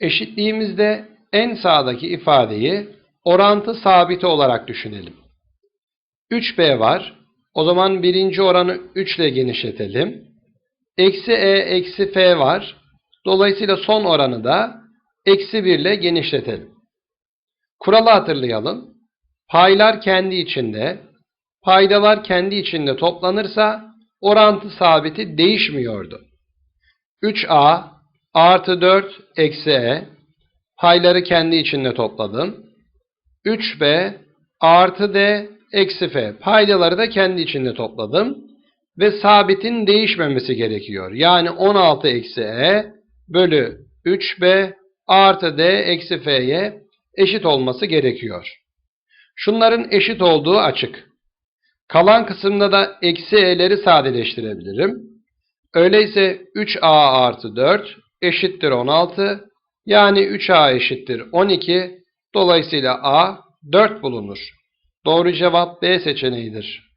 Eşitliğimizde en sağdaki ifadeyi orantı sabiti olarak düşünelim. 3b var. O zaman birinci oranı 3 ile genişletelim. Eksi e eksi f var. Dolayısıyla son oranı da eksi 1 ile genişletelim. Kuralı hatırlayalım. Paylar kendi içinde, paydalar kendi içinde toplanırsa orantı sabiti değişmiyordu. 3a artı 4 eksi e payları kendi içinde topladım. 3b artı d eksi f paydaları da kendi içinde topladım. Ve sabitin değişmemesi gerekiyor. Yani 16 eksi e bölü 3b artı d eksi f'ye eşit olması gerekiyor. Şunların eşit olduğu açık. Kalan kısımda da eksi e'leri sadeleştirebilirim. Öyleyse 3a artı 4 eşittir 16. Yani 3a eşittir 12. Dolayısıyla a 4 bulunur. Doğru cevap B seçeneğidir.